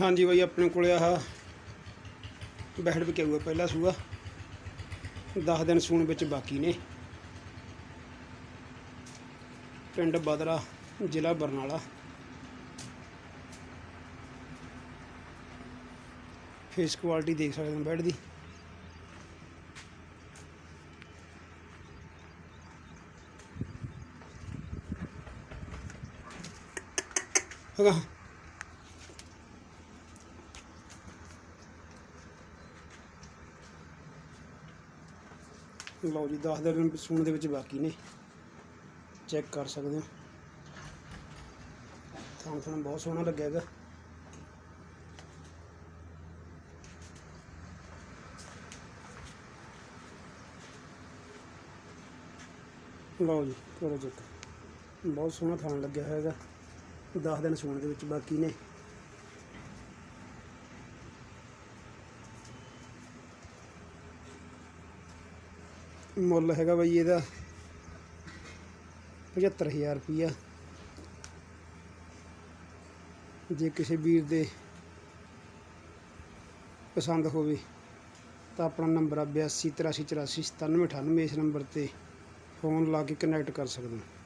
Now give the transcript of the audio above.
ਹਾਂਜੀ ਬਾਈ, ਆਪਣੇ ਕੋਲ ਆਹ ਬਹਿੜ ਵਿਕਿਆ ਪਹਿਲਾ ਸੂਆ। 10 ਦਿਨ ਸੂਣ ਵਿੱਚ ਬਾਕੀ ਨੇ। ਪਿੰਡ ਬਦਰਾ, ਜ਼ਿਲ੍ਹਾ ਬਰਨਾਲਾ। ਫੇਸ ਕੁਆਲਿਟੀ ਦੇਖ ਸਕਦੇ ਹੋ ਬੈਡ ਦੀ। ਹੈਗਾ। ਲਓ ਜੀ 10 ਦਿਨ ਸੂਣ ਦੇ ਵਿੱਚ ਬਾਕੀ ਨੇ। ਚੈੱਕ ਕਰ ਸਕਦੇ ਹੋ। ਥਾਂ ਥਾਂ ਬਹੁਤ ਸੋਹਣਾ ਲੱਗਿਆ ਹੈਗਾ ਲਓ ਜੀ ਕਰੋ ਚੈੱਕ ਬਹੁਤ ਸੋਹਣਾ ਥਾਂ ਲੱਗਿਆ ਹੋਇਆ ਹੈਗਾ 10 ਦਿਨ ਸੂਣ ਦੇ ਵਿੱਚ ਬਾਕੀ ਨੇ। ਮੁੱਲ ਹੈਗਾ ਬਾਈ ਇਹਦਾ 75000 ਰੁਪਈਆ। ਜੇ ਕਿਸੇ ਵੀਰ ਦੇ ਪਸੰਦ ਹੋਵੇ ਤਾਂ ਆਪਣਾ ਨੰਬਰ ਆ 82 83 84 97 98 ਇਸ ਨੰਬਰ ਤੇ ਫੋਨ ਲਾ ਕੇ ਕਨੈਕਟ ਕਰ ਸਕਦੇ ਹੋ।